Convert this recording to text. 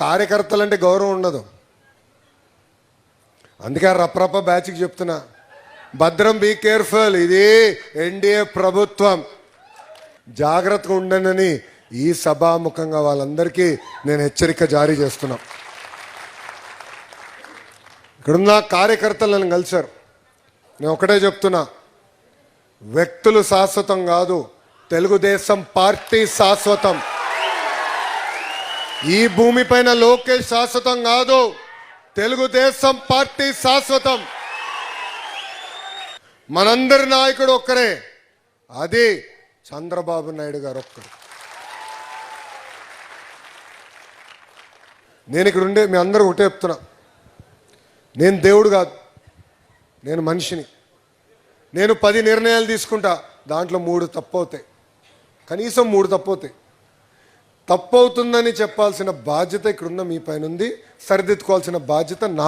కార్యకర్తలంటే గౌరవం ఉండదు. అందుకే రప్రప బ్యాచ్కి చెప్తున్నా. భద్రం బీ కేర్ఫుల్ ఇది ఎన్డీఏ ప్రభుత్వం. జాగ్రత్తగా ఉండనని ఈ సభాముఖంగా వాళ్ళందరికీ నేను హెచ్చరిక జారీ చేస్తున్నా. ఇక్కడున్న కార్యకర్తలు నన్ను కలిశారు. నేను ఒకటే చెప్తున్నా. వ్యక్తులు శాశ్వతం కాదు తెలుగుదేశం పార్టీ శాశ్వతం. ఈ భూమిపైన లోకేష్ శాశ్వతం కాదు. తెలుగుదేశం పార్టీ శాశ్వతం. మనందరి నాయకుడు ఒక్కరే. అది చంద్రబాబు నాయుడు గారు ఒక్కరు. నేను ఇక్కడ ఉండే మీ అందరూ ఒకటే చెప్తున్నా. నేను దేవుడు కాదు. నేను మనిషిని. నేను పది నిర్ణయాలు తీసుకుంటా. దాంట్లో మూడు తప్పవుతాయి కనీసం మూడు తప్పవుతాయి తప్పవుతుందని చెప్పాల్సిన బాధ్యత ఇక్కడున్న మీ పైన ఉంది సరిదిద్దుకోవాల్సిన బాధ్యత నా